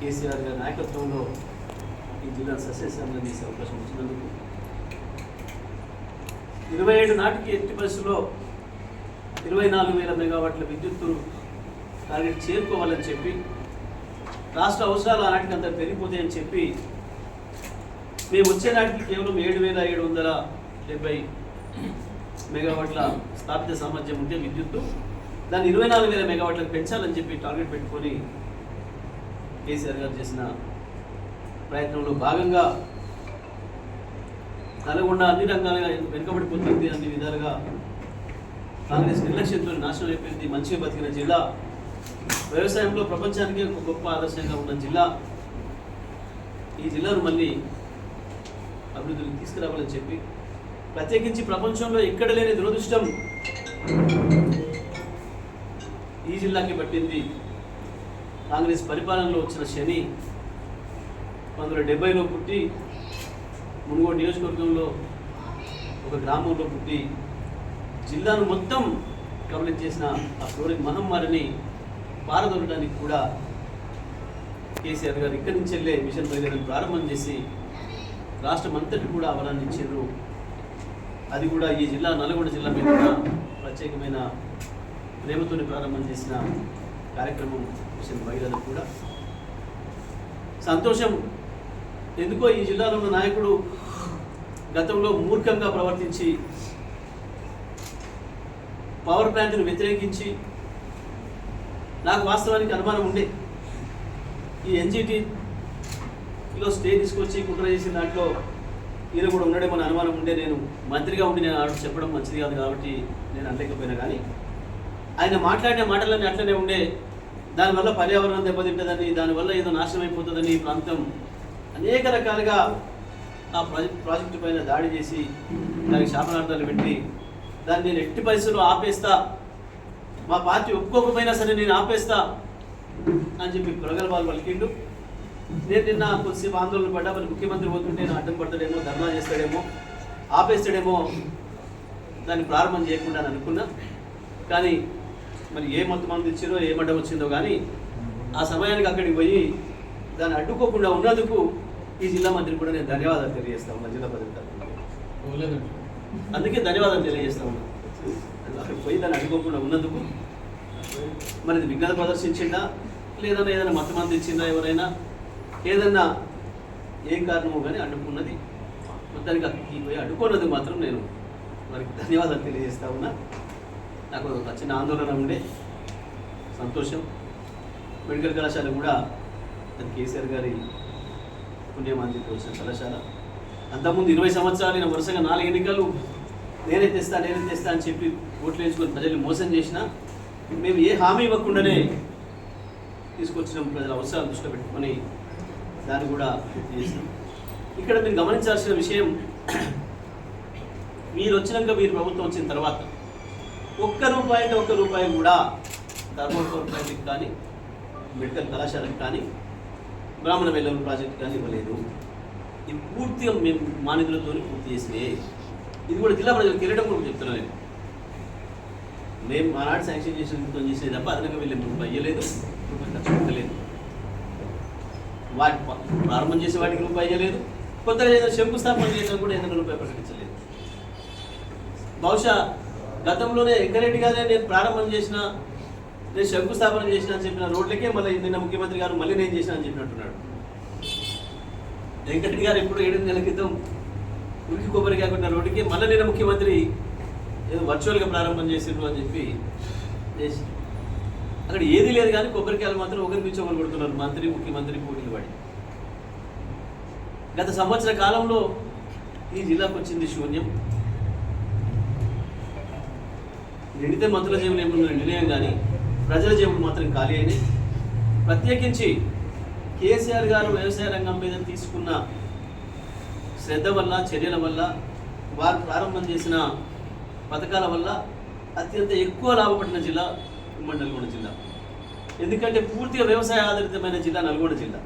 కేసీఆర్ గారి నాయకత్వంలో ఈ జిల్లా సస్యశ్యామలం చేసే అవకాశం వచ్చినందుకు ఇరవై ఏడు నాటికి ఎట్టి పరిస్థితుల్లో ఇరవై నాలుగు వేల మెగావాట్ల విద్యుత్తును టార్గెట్ చేరుకోవాలని చెప్పి రాష్ట్ర అవసరాలు ఆనాటికి అంత పెరిగిపోతాయని చెప్పి మేము వచ్చే నాటికి కేవలం ఏడు వేల ఏడు వందల డెబ్బై మెగావాట్ల స్థాపిత సామర్థ్యం ఉంటే విద్యుత్తు దాన్ని ఇరవై నాలుగు వేల మెగావాట్లకు పెంచాలని చెప్పి టార్గెట్ పెట్టుకొని కేసీఆర్ గారు చేసిన ప్రయత్నంలో భాగంగా నల్గొండ అన్ని రంగాలుగా వెనుకబడిపోతుంది అన్ని విధాలుగా కాంగ్రెస్ నిర్లక్ష్యంతో నాశనం అయిపోయింది మంచిగా బతికిన జిల్లా. వ్యవసాయంలో ప్రపంచానికి ఒక గొప్ప ఆదర్శంగా ఉన్న జిల్లా. ఈ జిల్లాను మళ్ళీ అభివృద్ధికి తీసుకురావాలని చెప్పి ప్రత్యేకించి ప్రపంచంలో ఎక్కడ లేని దురదృష్టం ఈ జిల్లాకి పట్టింది. కాంగ్రెస్ పరిపాలనలో వచ్చిన శని పంతొమ్మిది డెబ్బైలో పుట్టి మునుగోడు నియోజకవర్గంలో ఒక గ్రామంలో పుట్టి జిల్లాను మొత్తం కబలించేసిన ఆ క్రోనిక్ మహమ్మారిని పారదొరడానికి కూడా కేసీఆర్ గారు ఇక్కడి నుంచి వెళ్ళే మిషన్ బయలుదేరడం ప్రారంభం చేసి రాష్ట్రం అంతటి కూడా అవలాన్ని ఇచ్చారు అది కూడా ఈ జిల్లా నల్గొండ జిల్లా మీద ప్రత్యేకమైన ప్రేమతోని ప్రారంభం చేసిన కార్యక్రమం చూసిన మహిళలు కూడా సంతోషం. ఎందుకో ఈ జిల్లాలో ఉన్న నాయకుడు గతంలో మూర్ఖంగా ప్రవర్తించి పవర్ ప్లాంట్ను వ్యతిరేకించి నాకు వాస్తవానికి అనుమానం ఉండే. ఈ ఎన్జిటీలో స్టే తీసుకొచ్చి కుట్ర చేసిన దాంట్లో ఈయన కూడా ఉండడేమో అనుమానం ఉండే. నేను మంత్రిగా ఉండి నేను ఆడ చెప్పడం మంచిది కాదు కాబట్టి నేను అనలేకపోయినా కానీ ఆయన మాట్లాడిన మాటలన్నీ అట్లనే ఉండే. దానివల్ల పర్యావరణం దెబ్బతింటుందని దానివల్ల ఏదో నాశనం అయిపోతుందని ఈ ప్రాంతం అనేక రకాలుగా ఆ ప్రాజెక్ట్ ప్రాజెక్టు పైన దాడి చేసి దానికి శాపనార్థాలు పెట్టి దాన్ని నేను ఎట్టి పరిస్థితుల్లో ఆపేస్తా. మా పార్టీ ఒప్పుకోకపోయినా సరే నేను ఆపేస్తా అని చెప్పి ప్రగల్భాలు పలికిండు. నేను నిన్న కొద్దిసేపు ఆందోళన పడ్డా మరి ముఖ్యమంత్రి పోతుంటే నేను అడ్డం పడతాడేమో ధర్నా చేస్తాడేమో ఆపేస్తాడేమో దాన్ని ప్రారంభం చేయకుండా అనుకున్నా. కానీ మరి ఏ మొత్తం మంది ఇచ్చారో ఏ మడ్డం వచ్చిందో కానీ ఆ సమయానికి అక్కడికి పోయి దాన్ని అడ్డుకోకుండా ఉన్నందుకు ఈ జిల్లా మంత్రికి కూడా నేను ధన్యవాదాలు తెలియజేస్తా ఉన్నా జిల్లా ప్రజల. అందుకే ధన్యవాదాలు తెలియజేస్తా ఉన్నా. అక్కడికి పోయి దాన్ని అడ్డుకోకుండా ఉన్నందుకు. మరి విఘ్నత ప్రదర్శించిందా? లేదన్నా ఏదైనా మతమంది ఇచ్చిందా ఎవరైనా? ఏదన్నా ఏం కారణమో కానీ అడ్డుకున్నది మొత్తానికి అక్కడికి పోయి అడ్డుకున్నది మాత్రం నేను. వారికి ధన్యవాదాలు తెలియజేస్తా ఉన్నా. నాకు ఒక చిన్న ఆందోళన ఉండే సంతోషం. మెడికల్ కళాశాల కూడా అది కేసీఆర్ గారి పుణ్యమాంతికి వచ్చిన కళాశాల. అంతకుముందు ఇరవై సంవత్సరాలు నేను వరుసగా నాలుగు ఎన్నికలు నేనే తెస్తా నేనే తెస్తా అని చెప్పి ఓట్లు వేసుకొని ప్రజల్ని మోసం చేసిన మేము ఏ హామీ ఇవ్వకుండానే తీసుకొచ్చిన ప్రజల అవసరాలు దృష్టిలో పెట్టుకొని దాన్ని కూడా పూర్తి చేసినాం. ఇక్కడ మీరు గమనించాల్సిన విషయం మీరు వచ్చినాక మీరు ప్రభుత్వం వచ్చిన తర్వాత ఒక్క రూపాయి అంటే ఒక్క రూపాయి కూడా ధర్మవరం ప్రాజెక్ట్ కానీ మెడికల్ కళాశాలకు కానీ బ్రాహ్మణ వెల్లూరు ప్రాజెక్ట్ కానీ ఇవ్వలేదు. ఇది పూర్తిగా మేము మా నిధులతో పూర్తి చేసినాయి. ఇది కూడా జిల్లా ప్రజలకు తెలియడం కూడా చెప్తున్నాను నేను. మేము ఆనాడు శాంక్షన్ చేసిన నిధులతో చేసేది తప్ప అదనంగా వెళ్ళే రూపాయి ఇవ్వలేదు రూపాయి ఖర్చు పెట్టలేదు. వాటి ప్రారంభం చేసే వాటికి రూపాయి ఇవ్వలేదు కొత్తగా ఏదైనా శంకుస్థాపన చేసినా కూడా ఏదైనా రూపాయి ప్రకటించలేదు. బహుశా గతంలోనే వెంకరెడ్డి గారే నేను ప్రారంభం చేసిన నేను శంకుస్థాపన చేసిన అని చెప్పిన రోడ్లకే మళ్ళీ నిన్న ముఖ్యమంత్రి గారు మళ్ళీ నేను చేసిన అని చెప్పినట్టున్నాడు. వెంకటరెడ్డి గారు ఎప్పుడు ఏడు నెలల క్రితం ఉరికి కొబ్బరి కాకుండా రోడ్డుకి మళ్ళీ నిన్న ముఖ్యమంత్రి ఏదో వర్చువల్గా ప్రారంభం చేసిండ్రు అని చెప్పి చేసి అక్కడ ఏది లేదు కానీ కొబ్బరికాయలు మాత్రం ఒకరి మించి ఒకరు కొడుతున్నారు మంత్రి ముఖ్యమంత్రి పోటీలు పడి గత సంవత్సర కాలంలో ఈ జిల్లాకు వచ్చింది శూన్యం. నిండితే మంత్రుల జేబులు ఏమన్నా నిర్ణయం కానీ ప్రజల జేబులు మాత్రం ఖాళీ అయినాయి. ప్రత్యేకించి కేసీఆర్ గారు వ్యవసాయ రంగం మీద తీసుకున్న శ్రద్ధ వల్ల చర్యల వల్ల వారు ప్రారంభం చేసిన పథకాల వల్ల అత్యంత ఎక్కువ లాభపడిన జిల్లా ఉమ్మడి నల్గొండ జిల్లా. ఎందుకంటే పూర్తిగా వ్యవసాయ ఆధారితమైన జిల్లా నల్గొండ జిల్లా.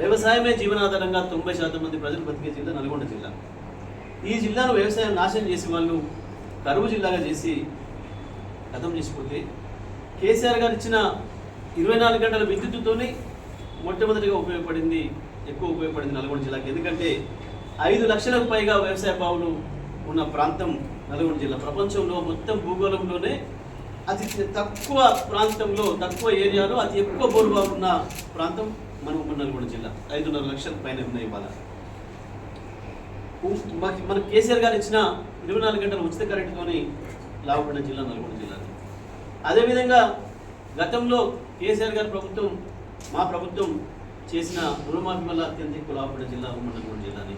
వ్యవసాయమే జీవనాధారంగా తొంభై శాతం మంది ప్రజలు బతికే జిల్లా నల్గొండ జిల్లా. ఈ జిల్లాను వ్యవసాయం నాశనం చేసే వాళ్ళు కరువు జిల్లాగా చేసి గతం చేసిపోతే కేసీఆర్ గారు ఇచ్చిన ఇరవై నాలుగు గంటల విద్యుత్తుతోనే మొట్టమొదటిగా ఉపయోగపడింది ఎక్కువ ఉపయోగపడింది నల్గొండ జిల్లాకి. ఎందుకంటే ఐదు లక్షలకు పైగా వ్యవసాయ బావులు ఉన్న ప్రాంతం నల్గొండ జిల్లా. ప్రపంచంలో మొత్తం భూగోళంలోనే అతి తక్కువ ప్రాంతంలో తక్కువ ఏరియాలో అతి ఎక్కువ బోరు ఉన్న ప్రాంతం మనం నల్గొండ జిల్లా. ఐదున్నర లక్షల పైన ఉన్నాయి ఇవాళ. మాకు మన కేసీఆర్ గారు ఇచ్చిన ఇరవై నాలుగు గంటల ఉచిత కరెంటుతోని లాభపడిన జిల్లా నల్గొండ జిల్లా అదేవిధంగా గతంలో కేసీఆర్ గారి ప్రభుత్వం మా ప్రభుత్వం చేసిన రుణమాఫీ వల్ల అత్యంత ఎక్కువ లాభపడిన జిల్లా ఉమ్మడి నల్గొండ జిల్లాని